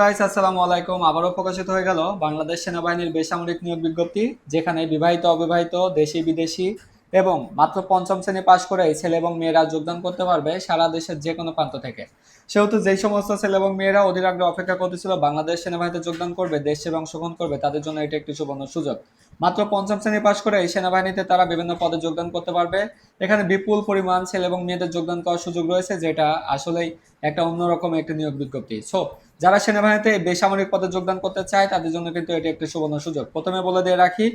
Guys আসসালামু আলাইকুম। আবারও প্রকাশিত হয়ে গেল বাংলাদেশ সেনাবাহিনীর বেসামরিক নিয়োগ বিজ্ঞপ্তি, যেখানে বিবাহিত অবিবাহিত দেশি বিদেশি এবং মাত্র পঞ্চম শ্রেণি পাশ করে ছেলে এবং মেয়েরা যোগদান করতে পারবে সারা দেশের যে কোনো প্রান্ত থেকে। সেহেতু যেই সমস্ত ছেলে এবং মেয়েরা অধীর আগ্রহে অপেক্ষা করতেছিল, বাংলাদেশ সেনাবাহিনীতে যোগদান করবে, দেশ সেবা অংশগ্রহণ করবে, তাদের জন্য এটা একটি সুবর্ণ সুযোগ। মাত্র পঞ্চম শ্রেণি পাশ করে এই সেনাবাহিনীতে তারা বিভিন্ন পদে যোগদান করতে পারবে। এখানে বিপুল পরিমাণ ছেলে এবং মেয়েদের যোগদান করার সুযোগ রয়েছে, যেটা আসলেই একটা অন্যরকম একটা নিয়োগ বিজ্ঞপ্তি। সো, যারা সেনাবাহিনীতে বেসামরিক পদে যোগদান করতে চায়, তাদের জন্য কিন্তু এটি একটি সুবর্ণ সুযোগ। প্রথমে বলে দিয়ে রাখি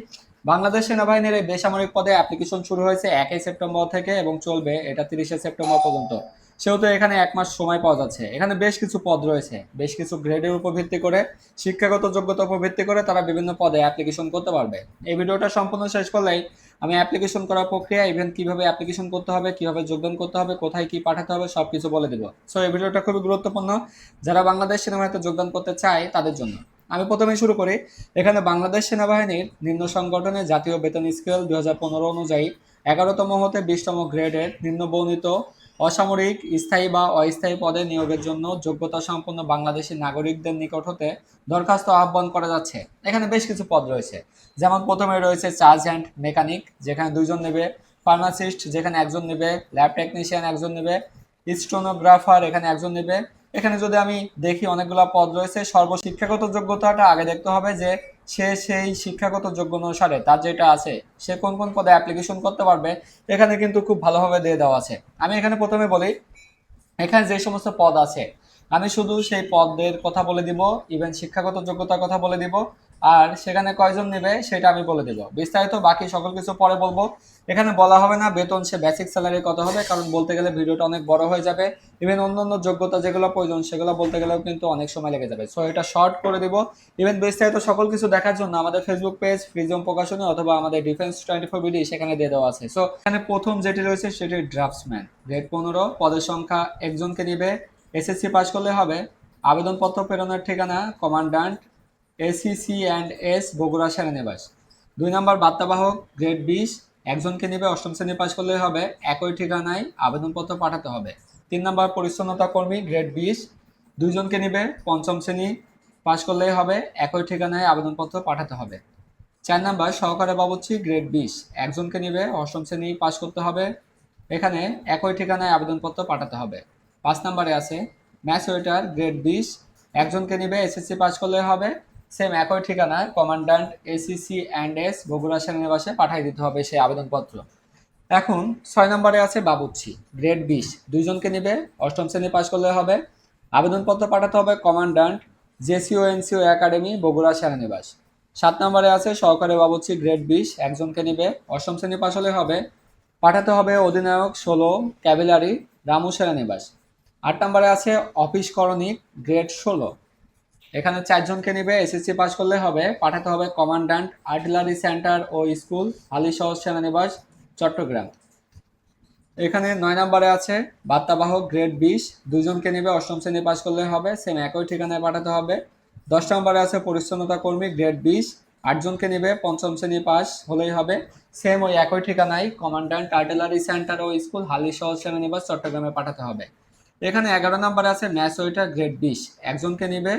বাংলাদেশ সেনাবাহিনীর এই বেসামরিক পদে অ্যাপ্লিকেশন শুরু হয়েছে একই সেপ্টেম্বর থেকে এবং চলবে এটা তিরিশে সেপ্টেম্বর পর্যন্ত। সেহেতু এখানে এক মাস সময় পাওয়া যাচ্ছে। এখানে বেশ কিছু পদ রয়েছে। বেশ কিছু গ্রেডের উপর ভিত্তি করে, শিক্ষাগত যোগ্যতার উপর ভিত্তি করে তারা বিভিন্ন পদে অ্যাপ্লিকেশন করতে পারবে। এই ভিডিওটা সম্পূর্ণ শেষ করলেই আমি অ্যাপ্লিকেশন করার প্রক্রিয়া ইভেন কীভাবে অ্যাপ্লিকেশন করতে হবে, কীভাবে যোগদান করতে হবে, কোথায় কি পাঠাতে হবে সব কিছু বলে দেবো। সো এই ভিডিওটা খুবই গুরুত্বপূর্ণ। যারা বাংলাদেশ সেনাবাহিনীতে যোগদান করতে চায় তাদের জন্য। আমি প্রথমে শুরু করি। এখানে বাংলাদেশ সেনাবাহিনীর নিম্ন সংগঠনে জাতীয় বেতন স্কেল দু হাজার পনেরো অনুযায়ী এগারোতম হতে বিশতম গ্রেডের নিম্ন বর্ণিত অসামরিক, স্থায়ী বা অস্থায়ী পদে নিয়োগের জন্য যোগ্যতা সম্পন্ন বাংলাদেশি নাগরিকদের নিকট হতে দরখাস্ত আহ্বান করা যাচ্ছে। এখানে বেশ কিছু পদ রয়েছে। যেমন প্রথমে রয়েছে চার্জ অ্যান্ড মেকানিক, যেখানে দুইজন নেবে, ফার্মাসিস্ট, যেখানে একজন নেবে, ল্যাব টেকনিশিয়ান, একজন নেবে, স্টোনোগ্রাফার, এখানে একজন নেবে এখানে যদি আমি দেখি অনেকগুলো পদ রয়েছে, সর্বশিক্ষাগত যোগ্যতাটা আগে দেখতে হবে যে সে সেই শিক্ষাগত যোগ্য অনুসারে, তার যেটা আছে, সে কোন কোন পদে অ্যাপ্লিকেশন করতে পারবে, এখানে কিন্তু খুব ভালোভাবে দিয়ে দেওয়া আছে। আমি এখানে প্রথমে বলি, এখানে যে সমস্ত পদ আছে, আমি শুধু সেই পদের কথা বলে দিব ইভেন শিক্ষাগত যোগ্যতার কথা বলে দিব আর সেখানে কয়জন নেবে সেটা আমি বলে দেব। বিস্তারিত বাকি সকল কিছু পরে বলব। এখানে বলা হবে না বেতন, সে বেসিক স্যালারির কথা হবে, কারণ বলতে গেলে ভিডিওটা অনেক বড় হয়ে যাবে। ইভেন অন্য অন্য যোগ্যতা যেগুলো প্রয়োজন, সেগুলো বলতে গেলেও কিন্তু অনেক সময় লেগে যাবে। সো এটা শর্ট করে দিব। ইভেন বিস্তারিত সকল কিছু দেখার জন্য আমাদের ফেসবুক পেজ ফ্রিজম প্রকাশনী অথবা আমাদের ডিফেন্স টোয়েন্টি ফোর বিডি সেখানে দিয়ে দেওয়া আছে। সো এখানে প্রথম যেটি রয়েছে সেটি ড্রাফটসম্যান গ্রেড পনেরো, পদের সংখ্যা একজনকে নিবে। এসএসসি পাস করলে হবে। আবেদনপত্র প্রেরণের ঠিকানা commandant ACC and S Bogura সেনানিবাস। দুই নম্বর বার্তাবাহক গ্রেড বিশ, একজনকে নেবে অষ্টম শ্রেণি পাশ করলে হবে, একই ঠিকানায় আবেদনপত্র পাঠাতে হবে। তিন নম্বর পরিচ্ছন্নতা কর্মী গ্রেড বিশ, দুইজনকে নেবে পঞ্চম শ্রেণি পাশ করলেই হবে, একই ঠিকানায় আবেদনপত্র পাঠাতে হবে। চার নম্বর সহকারে বাবুচ্ছি গ্রেড বিশ, একজনকে নেবে অষ্টম শ্রেণি পাশ করতে হবে, এখানে একই ঠিকানায় আবেদনপত্র পাঠাতে হবে। পাঁচ নাম্বারে আছে ম্যাথ ওয়েটার গ্রেড বিশ, একজনকে নেবে এসএসসি পাস করলে হবে সেম একই ঠিকানায় commandant ACC and S Bogura সেনানিবাসে পাঠিয়ে দিতে হবে সেই আবেদনপত্র। এখন, ছয় নম্বরে আছে বাবুচ্ছি গ্রেড বিশ। দুইজনকে নেবে, অষ্টম শ্রেণি পাশ করলে হবে। আবেদনপত্র পাঠাতে হবে commandant JCO NCO academy Bogura সেনানিবাস। সাত নম্বরে আছে সহকারী বাবুচ্ছি গ্রেড বিশ। একজনকে নেবে, অষ্টম শ্রেণি পাশ হলে হবে। পাঠাতে হবে অধিনায়ক ষোলো, ক্যাভেলারি, রামু সেনানিবাস। আট নম্বরে আছে অফিস করণিক গ্রেড ষোলো। এখানে চারজনকে নেবে এসএসসি পাস করলে হবে, পাঠাতে হবে কমান্ড্যান্ট আর্টিলারি সেন্টার ও স্কুল আলিশহর সেনানিবাস, চট্টগ্রাম। এখানে নয় নম্বরে আছে বার্তাবাহক গ্রেড বিশ, দুজনকে নেবে, অষ্টম শ্রেণি পাস করলে হবে সেম একই ঠিকানায় পাঠাতে হবে। দশ নম্বরে আছে পরিচ্ছন্নতা কর্মী গ্রেড বিশ, আটজনকে নেবে, পঞ্চম শ্রেণি পাস হলেই হবে সেম ওই একই ঠিকানায় কমান্ড্যান্ট আর্টিলারি সেন্টার ও স্কুল হালিশহর সেনানিবাস, চট্টগ্রামে পাঠাতে হবে। এখানে এগারো নম্বরে আছে ম্যাথ ওয়েটার গ্রেড বিশ, একজনকে নেবে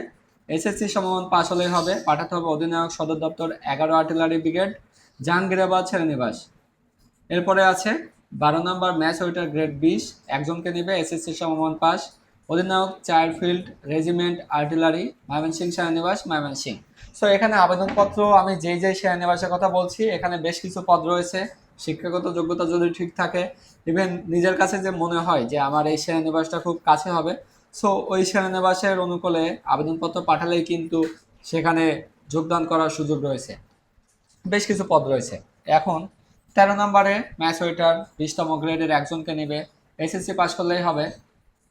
এসএসসি সমমান পাস হলেই হবে। পাঠাতে হবে অধিনায়ক সদর দপ্তর এগারো আর্টিলারি ব্রিগেড, জাহাঙ্গীরাবাদ ছেড়েনিবাস এরপরে আছে বারো নম্বর ম্যাচ ওয়েটার গ্রেড বিশ। একজনকে নেবে এসএসসি সমমান পাস অধিনায়ক চাইল্ডফিল্ড রেজিমেন্ট আর্টিলারি ময়মনসিং সেনানিবাস ময়মনসিং সো এখানে আবেদনপত্র আমি যেই যেই সেনানিবাসের কথা বলছি, এখানে বেশ কিছু পদ রয়েছে। শিক্ষাগত যোগ্যতা যদি ঠিক থাকে ইভেন নিজের কাছে যে মনে হয় যে আমার এই সেনানিবাসটা খুব কাছে হবে সো ওই সেনানিবাসের অনুকূলে আবেদনপত্র পাঠালেই কিন্তু সেখানে যোগদান করার সুযোগ রয়েছে। বেশ কিছু পদ রয়েছে। এখন তেরো নম্বরে ম্যাচ ওয়েটার বিশতম গ্রেডের একজনকে নেবে। এসএসসি পাস করলেই হবে।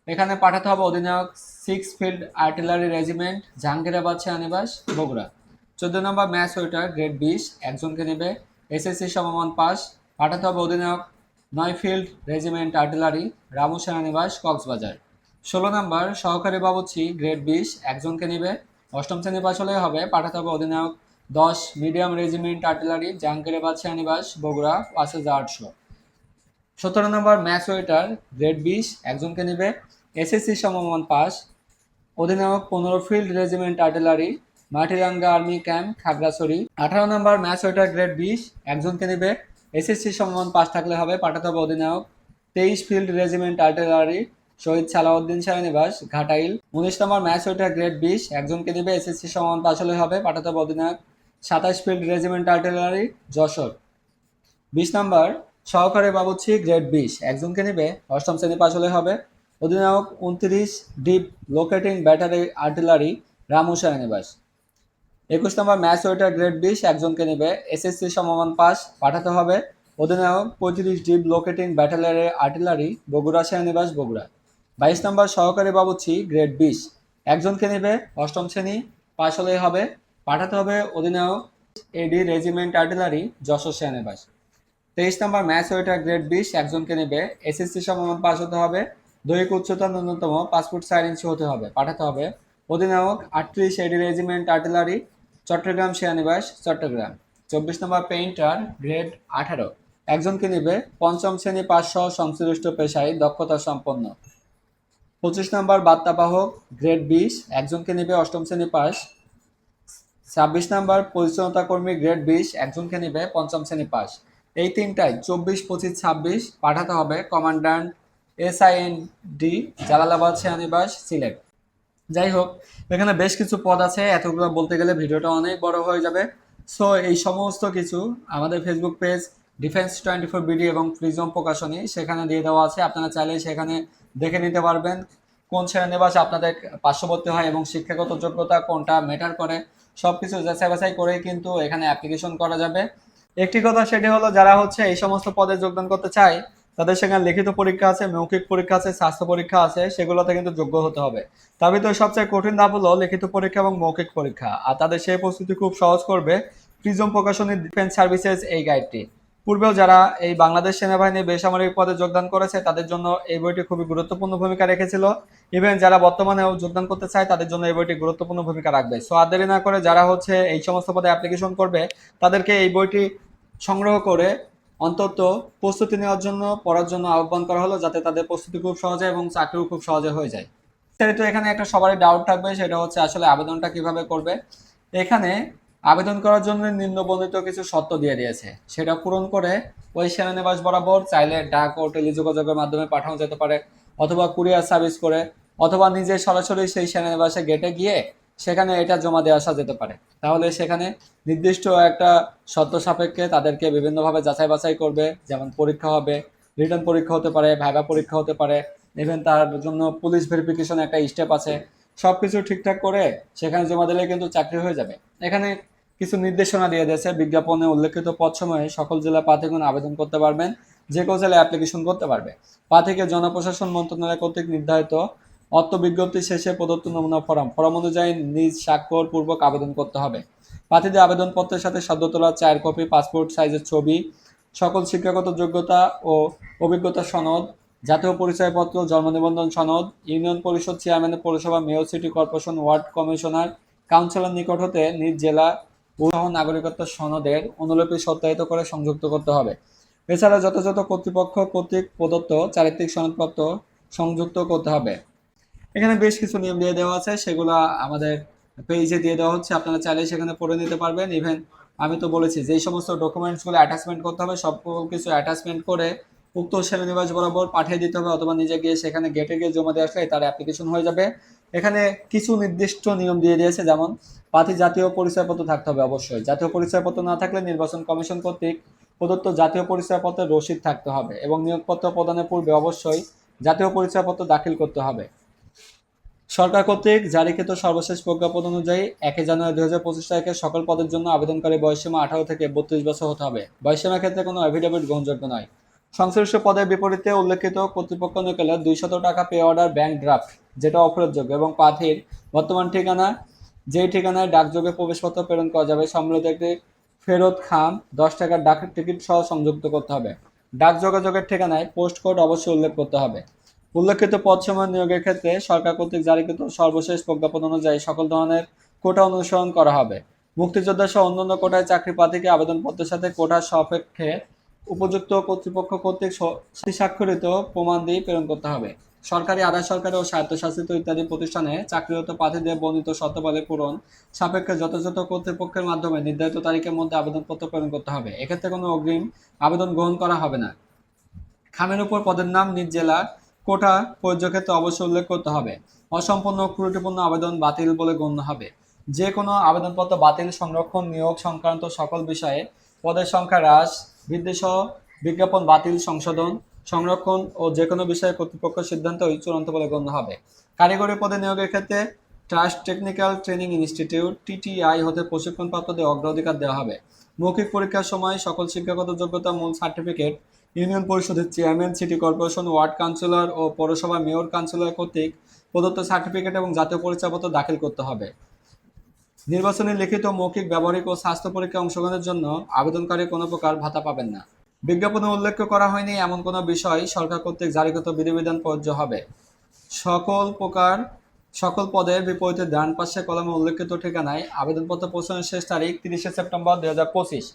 এখানে পাঠাতে হবে অধিনায়ক six field artillery regiment, Jahangirabad সেনানিবাস, Bogura. চোদ্দ নম্বর ম্যাচ ওয়েটার গ্রেড বিশ, একজনকে নেবে। এসএসসি সমমান পাস। পাঠাতে হবে অধিনায়ক নয় ফিল্ড রেজিমেন্ট আর্টিলারি, রামু সেনানিবাস, কক্সবাজার। ষোলো নম্বর, সহকারী বাবুচ্ছি গ্রেড বিশ, একজনকে নেবে। অষ্টম শ্রেণি পাস হলে হবে পাঠাতে হবে অধিনায়ক দশ মিডিয়াম রেজিমেন্ট আর্টিলারি জাহাঙ্গীরাবাদ সেনানিবাস বগুড়া, পাঁচ হাজার আটশো। সতেরো নম্বর ম্যাথ ওয়েটার গ্রেড বিশ, একজনকে নেবে। এসএসসি সমমান পাস অধিনায়ক পনেরো field regiment artillery Matiranga army camp Khagrachhari. আঠারো নম্বর ম্যাচ ওয়েটার গ্রেড বিশ, একজনকে নেবে। এসএসসি সমমান পাস থাকলে হবে পাঠাতে হবে অধিনায়ক তেইশ field regiment artillery Shahid Salauddin সেনানিবাস Ghatail. উনিশ নম্বর ম্যাচ ওয়েটার গ্রেড বিশ। একজনকে নেবে এসএসসি সমমান পাস হলে হবে পাঠাতে অধিনায়ক, সাতাশ ফিল্ড রেজিমেন্ট আর্টিলারি যশোর। বিশ নম্বর সহকারী বাবুচ্ছি গ্রেড বিশ। একজনকে নেবে অষ্টম শ্রেণি পাস হলে হবে অধিনায়ক উনত্রিশ, deep locating battery artillery Ramu সেনানিবাস একুশ নম্বর ম্যাচ ওয়েটার গ্রেড বিশ। একজনকে নেবে এসএসসি সমমান পাস পাঠাতে হবে অধিনায়ক পঁয়ত্রিশ, deep locating battery artillery Bogura সেনানিবাস Bogura. বাইশ নম্বর সহকারী বাবুচ্ছি গ্রেড বিশ। একজনকে নেবে অষ্টম শ্রেণি পাস হলেই হবে। পাঠাতে হবে অধিনায়ক এডি রেজিমেন্ট আর্টিলারি যশোর সেনানিবাস। তেইশ নম্বর ম্যাচ ওয়েটার গ্রেড বিশ, একজনকে নেবে এসএসসি সমমান পাস হতে হবে। দৈহিক উচ্চতা ন্যূনতম ফুট চার ইঞ্চি হতে হবে। পাঠাতে হবে অধিনায়ক আটত্রিশ এডি রেজিমেন্ট আর্টিলারি চট্টগ্রাম সেনানিবাস, চট্টগ্রাম। চব্বিশ নম্বর পেইন্টার গ্রেড আঠারো। একজনকে নেবে পঞ্চম শ্রেণি সহ সংশ্লিষ্ট পেশায় দক্ষতা সম্পন্ন। পঁচিশ নম্বর বার্তাবাহক গ্রেড বিশ, একজনকে নেবে অষ্টম শ্রেণি পাস ছাব্বিশ নম্বর পরিচ্ছন্নতা কর্মী গ্রেড বিশ, একজনকে নেবে পঞ্চম শ্রেণি পাস এই তিনটায় চব্বিশ, পঁচিশ, ছাব্বিশ পাঠাতে হবে commandant S I N D, Jalalabad সেনানিবাস, Sylhet. যাই হোক, এখানে বেশ কিছু পদ আছে, এতগুলো বলতে গেলে ভিডিওটা অনেক বড় হয়ে যাবে। সো এই সমস্ত কিছু আমাদের Facebook page defence twenty four BD এবং প্রিজম প্রকাশনী, সেখানে দিয়ে দেওয়া আছে। আপনারা চাইলে সেখানে দেখে নিতে পারবেন কোন সেনানিবাস আপনাদের পার্শ্ববর্তী হয় এবং শিক্ষাগত যোগ্যতা কোনটা ম্যাটার করে সব কিছু যাচাই বাছাই করেই কিন্তু এখানে অ্যাপ্লিকেশন করা যাবে। একটি কথা সেটি হলো, যারা হচ্ছে এই সমস্ত পদে যোগদান করতে চায়, তাদের সেখানে লিখিত পরীক্ষা আছে, মৌখিক পরীক্ষা আছে, স্বাস্থ্য পরীক্ষা আছে, সেগুলোতে কিন্তু যোগ্য হতে হবে। তার ভিতরে সবচেয়ে কঠিন ধাপ হলো লিখিত পরীক্ষা এবং মৌখিক পরীক্ষা। আর তাদের সেই প্রস্তুতি খুব সহজ করবে, প্রিজম প্রকাশনী ডিফেন্স সার্ভিসেস এই গাইডটি পূর্বেও যারা এই বাংলাদেশ সেনাবাহিনীর বেসামরিক পদে যোগদান করেছে, তাদের জন্য এই বইটি খুবই গুরুত্বপূর্ণ ভূমিকা রেখেছিল। ইভেন যারা বর্তমানেও যোগদান করতে চায়, তাদের জন্য এই বইটি গুরুত্বপূর্ণ ভূমিকা রাখবে। সো আর না করে যারা হচ্ছে এই সমস্ত পদে অ্যাপ্লিকেশন করবে, তাদেরকে এই বইটি সংগ্রহ করে অন্তত প্রস্তুতি নেওয়ার জন্য, পড়ার জন্য আহ্বান করা হলো, যাতে তাদের প্রস্তুতি খুব সহজে এবং চাকরিও খুব সহজে হয়ে যায়। তো এখানে একটা সবারই ডাউট থাকবে, সেটা হচ্ছে আসলে আবেদনটা কীভাবে করবে। এখানে আবেদন করার জন্য নিম্নবর্ণিত কিছু শর্ত দিয়ে দিয়েছে। সেটা পূরণ করে ওই সেনানিবাস বরাবর চাইলে ডাক ও টেলিযোগাযোগের মাধ্যমে পাঠানো যেতে পারে, অথবা কুরিয়ার সার্ভিস করে, অথবা নিজে সরাসরি সেই সেনানিবাসে গেটে গিয়ে সেখানে এটা জমা দিয়ে আসা যেতে পারে। তাহলে সেখানে নির্দিষ্ট একটা শর্ত সাপেক্ষে তাদেরকে বিভিন্নভাবে যাচাই বাছাই করবে, যেমন পরীক্ষা হবে, রিটার্ন পরীক্ষা হতে পারে ভাইবা পরীক্ষা হতে পারে ইভেন তার জন্য পুলিশ ভেরিফিকেশন একটা স্টেপ আছে সব কিছু ঠিকঠাক করে সেখানে জমা দিলে কিন্তু চাকরি হয়ে যাবে। এখানে কিছু নির্দেশনা দিয়ে দিয়েছে। বিজ্ঞাপনে উল্লেখিত পদ সময়ে সকল জেলা প্রার্থীগণ আবেদন করতে পারবেন। যে কেউ জেলায় অ্যাপ্লিকেশন করতে পারবে। প্রার্থীকে জনপ্রশাসন মন্ত্রণালয় কর্তৃক নির্ধারিত অর্থ বিজ্ঞপ্তি শেষে প্রদত্ত নমুনা ফর্ম। ফর্ম অনুযায়ী নিজ স্বাক্ষর পূর্বক আবেদন করতে হবে। প্রার্থীদের আবেদনপত্রের সাথে সদ্য তোলা চার কপি পাসপোর্ট সাইজের ছবি, সকল শিক্ষাগত যোগ্যতা ও অভিজ্ঞতা সনদ, জাতীয় পরিচয়পত্র, জন্ম নিবন্ধন সনদ, ইউনিয়ন পরিষদ চেয়ারম্যানের পৌরসভা, mayor city corporation, ward commissioner, councillor নিকট হতে নিজ জেলা সহ নাগরিকত্ব সনদের অনুলিপি সত্যায়িত করে সংযুক্ত করতে হবে। এছাড়া যথাযথ কর্তৃপক্ষ কর্তৃক প্রদত্ত চারিত্রিক সনদপত্র সংযুক্ত করতে হবে। এখানে বেশ কিছু নিয়ম দিয়ে দেওয়া আছে, সেগুলো আমাদের পেজে দিয়ে দেওয়া হচ্ছে, আপনারা চাইলে সেখানে পড়ে নিতে পারবেন। ইভেন আমি তো বলেছি, যেই সমস্ত ডকুমেন্টসগুলো অ্যাটাচমেন্ট করতে হবে সব কিছু অ্যাটাচমেন্ট করে উক্ত সেনানিবাস বরাবর পাঠিয়ে দিতে হবে, অথবা নিজে গিয়ে সেখানে গেটে গিয়ে জমা দিয়ে আসলে তার অ্যাপ্লিকেশন হয়ে যাবে। এখানে কিছু নির্দিষ্ট নিয়ম দিয়ে দিয়েছে, যেমন প্রার্থী জাতীয় পরিচয়পত্র থাকতে হবে অবশ্যই। জাতীয় পরিচয়পত্র না থাকলে নির্বাচন কমিশন কর্তৃক প্রদত্ত জাতীয় পরিচয়পত্রের রসিদ থাকতে হবে এবং নিয়োগপত্র প্রদানের পূর্বে অবশ্যই জাতীয় পরিচয়পত্র দাখিল করতে হবে। সরকার কর্তৃক জারিকৃত সর্বশেষ প্রজ্ঞাপন অনুযায়ী একে জানুয়ারি দুই হাজার পঁচিশ তারিখে সকল পদের জন্য আবেদনকারী বয়সীমা আঠারো থেকে বত্রিশ বছর হতে হবে। বয়সীমার ক্ষেত্রে কোনো অ্যাফিডেভিট গ্রহণযোগ্য নয়। সংশ্লিষ্ট পদের বিপরীতে উল্লেখিত কর্তৃপক্ষ নিকলে দুইশত টাকা পে অর্ডার ব্যাংক ড্রাফট, যেটা অফেরতযোগ্য এবং প্রার্থীর বর্তমান ঠিকানা, যেই ঠিকানায় ডাকযোগে প্রবেশপত্র প্রেরণ করা যাবে, সম্মিলিত একটি ফেরত খাম, দশ টাকার ডাক টিকিট সহ সংযুক্ত করতে হবে। ডাক যোগাযোগের ঠিকানায় পোস্ট কোড অবশ্যই উল্লেখ করতে হবে। উল্লেখিত পদ সময় নিয়োগের ক্ষেত্রে সরকার কর্তৃক জারিকৃত সর্বশেষ প্রজ্ঞাপন অনুযায়ী সকল ধরনের কোটা অনুসরণ করা হবে। মুক্তিযোদ্ধা সহ অন্যান্য কোটায় চাকরি প্রার্থীকে আবেদনপত্রের সাথে কোটার সাপেক্ষে উপযুক্ত কর্তৃপক্ষ কর্তৃক স্বাক্ষরিত প্রমাণ দিয়ে প্রেরণ করতে হবে। সরকারি আধা সরকারি ও স্বায়ত্তশাসিত ইত্যাদি প্রতিষ্ঠানে চাকরিরত প্রার্থীদের বর্ণিত শর্তাবলী পূরণ সাপেক্ষে যথাযথ কর্তৃপক্ষের মাধ্যমে নির্ধারিত তারিখের মধ্যে আবেদনপত্র প্রেরণ করতে হবে। এক্ষেত্রে কোনো অগ্রিম আবেদন গ্রহণ করা হবে না। খামের উপর পদের নাম, নিজ জেলা, কোটা প্রযোজ্য ক্ষেত্রে অবশ্যই উল্লেখ করতে হবে। অসম্পূর্ণ ত্রুটিপূর্ণ আবেদন বাতিল বলে গণ্য হবে। যে কোনো আবেদনপত্র বাতিল, সংরক্ষণ, নিয়োগ সংক্রান্ত সকল বিষয়ে পদের সংখ্যা হ্রাস বৃদ্ধি সহ বিজ্ঞাপন বাতিল, সংশোধন, সংরক্ষণ ও যে কোনো বিষয়ে কর্তৃপক্ষ সিদ্ধান্তই চূড়ান্ত বলে গণ্য হবে। কারিগরি পদে নিয়োগের ক্ষেত্রে trust technical training institute, TTI হতে প্রশিক্ষণপ্রাপ্তদের অগ্রাধিকার দেওয়া হবে। মৌখিক পরীক্ষার সময় সকল শিক্ষাগত যোগ্যতা, মূল সার্টিফিকেট, ইউনিয়ন পরিষদের chairman, city corporation, ward councillor ও পৌরসভা মেয়র কাউন্সিলর কর্তৃক প্রদত্ত সার্টিফিকেট এবং জাতীয় পরিচয়পত্র দাখিল করতে হবে। নির্বাচনে লিখিত মৌখিক, ব্যবহারিক ও স্বাস্থ্য পরীক্ষা অংশগ্রহণের জন্য আবেদনকারী কোনো প্রকার ভাতা পাবেন না। বিজ্ঞাপনে উল্লেখ করা হয়নি এমন কোনো বিষয় সরকার কর্তৃক জারিগত বিধিবিধান প্রযোজ্য হবে। সকল প্রকার, সকল পদের বিপরীতে ডান পাশে কলমে উল্লেখিত ঠিকানায় আবেদনপত্র পৌঁছানোর শেষ তারিখ তিরিশে সেপ্টেম্বর দুই হাজার পঁচিশ।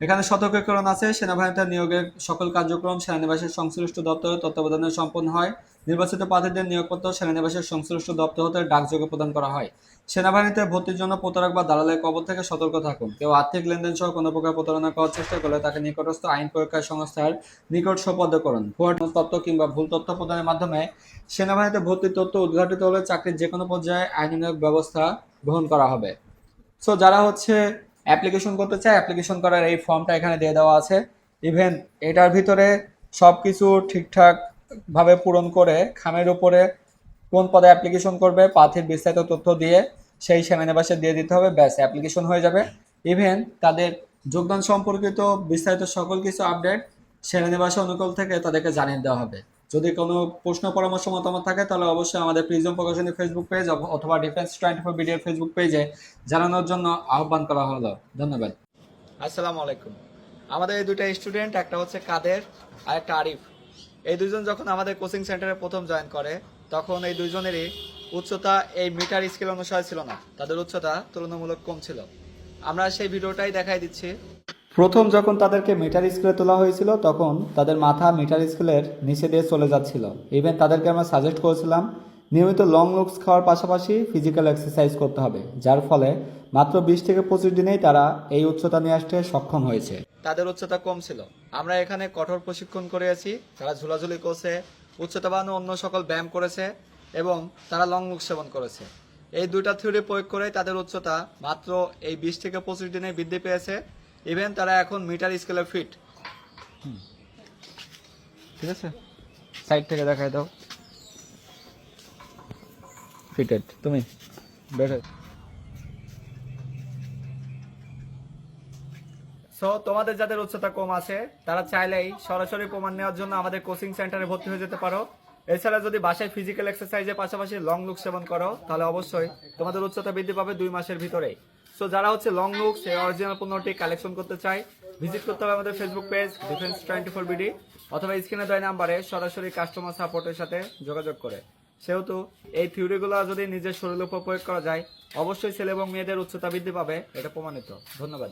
এখানে সতর্কীকরণ আছে, সেনাবাহিনীতে নিয়োগের সকল কার্যক্রম সেনানিবাসের সংশ্লিষ্ট দপ্তরের তত্ত্বাবধানে সম্পন্ন হয়। নির্বাচিত প্রার্থীদের নিয়োগপত্র সেনানিবাসের সংশ্লিষ্ট দপ্তর হতে ডাকযোগে প্রদান করা হয়। সেনাবাহিনীতে ভর্তির জন্য প্রতারক বা দালালের কবর থেকে সতর্ক থাকুন। কেউ আর্থিক লেনদেন সহ কোনো প্রকার প্রতারণা করার চেষ্টা করলে তাকে নিকটস্থ আইন প্রয়োগকারী সংস্থার নিকট সোপর্দ করুন। ভুয়া তথ্য কিংবা ভুল তথ্য প্রদানের মাধ্যমে সেনাবাহিনীতে ভর্তির তথ্য উদ্ঘাটিত হলে চাকরির যে কোনো পর্যায়ে আইনি নিয়োগ ব্যবস্থা গ্রহণ করা হবে। সো যারা হচ্ছে অ্যাপ্লিকেশন করতে চায় অ্যাপ্লিকেশন করার এই ফর্মটা এখানে দিয়ে দেওয়া আছে। ইভেন এটার ভিতরে সব কিছু ঠিকঠাক ভাবে পূরণ করে খামের উপরে কোন পদে অ্যাপ্লিকেশন করবে প্রার্থীর বিস্তারিত তথ্য দিয়ে সেই সেনানিবাসে দিয়ে দিতে হবে, ব্যাস অ্যাপ্লিকেশন হয়ে যাবে। ইভেন তাদের যোগদান সম্পর্কিত বিস্তারিত সকল কিছু আপডেট সেনানিবাসে অনুকূল থেকে তাদেরকে জানিয়ে দেওয়া হবে। যদি কোনো প্রশ্ন, পরামর্শ, মতামত থাকে, তাহলে অবশ্যই আমাদের প্রিজম প্রকাশনী ফেসবুক পেজ অথবা ডিফেন্স টোয়েন্টি ফোর ভিডিওর ফেসবুক পেজে জানানোর জন্য আহ্বান করা হলো। ধন্যবাদ। আসসালামু আলাইকুম। আমাদের এই দুইটা স্টুডেন্ট একটা হচ্ছে কাদের, আর একটা আরিফ। এই দুইজন যখন আমাদের কোচিং সেন্টারে প্রথম জয়েন করে, তখন এই দুইজনেরই উচ্চতা এই মিটার স্কেল অনুসারে ছিল না। তাদের উচ্চতা তুলনামূলক কম ছিল। আমরা সেই ভিডিওটাই দেখাই দিচ্ছি। প্রথম যখন তাদেরকে মিটার স্কেলে তোলা হয়েছিল, তখন তাদের মাথা মিটার স্কেলের নিচে দিয়ে চলে যাচ্ছিল। ইভেন তাদেরকে আমরা সাজেস্ট করেছিলাম, নিয়মিত লং লুকস খাওয়ার পাশাপাশি ফিজিক্যাল এক্সারসাইজ করতে হবে, যার ফলে মাত্র বিশ থেকে পঁচিশ দিনেই তারা এই উচ্চতা নিয়ে আসতে সক্ষম হয়েছে। তাদের উচ্চতা কম ছিল। আমরা এখানে কঠোর প্রশিক্ষণ করেছি তারা ঝুলাঝুলি করছে উচ্চতা বাড়ানো অন্য সকল ব্যায়াম করেছে এবং তারা লং লুক সেবন করেছে। এই দুইটা থিওরি প্রয়োগ করে তাদের উচ্চতা মাত্র এই বিশ থেকে পঁচিশ দিনে বৃদ্ধি পেয়েছে। ইভেন তারা এখন মিটার স্কেলে ফিট। ঠিক আছে? সাইড থেকে দেখাই দাও। ফিটেড তুমি? বের সো তোমাদের যাদের উচ্চতা কম আছে, তারা চাইলেই সরাসরি প্রমাণ নেওয়ার জন্য আমাদের কোচিং সেন্টারে ভর্তি হয়ে যেতে পারো। এছাড়া যদি বাসায় ফিজিক্যাল এক্সারসাইজের পাশাপাশি লং লুক সেবন করো, তাহলে অবশ্যই তোমাদের উচ্চতা বৃদ্ধি পাবে দুই মাসের ভিতরেই সো যারা হচ্ছে লং লুক সেই অরিজিনাল পণ্যটি কালেকশন করতে চায় ভিজিট করতে হবে আমাদের Facebook page defence twenty four BD অথবা স্ক্রিনে দেওয়া নাম্বারে সরাসরি কাস্টমার সাপোর্টের সাথে যোগাযোগ করে। সেহেতু এই থিওরিগুলো যদি নিজের শরীরের উপর প্রয়োগ করা যায়, অবশ্যই ছেলে এবং মেয়েদের উচ্চতা বৃদ্ধি পাবে, এটা প্রমাণিত। ধন্যবাদ।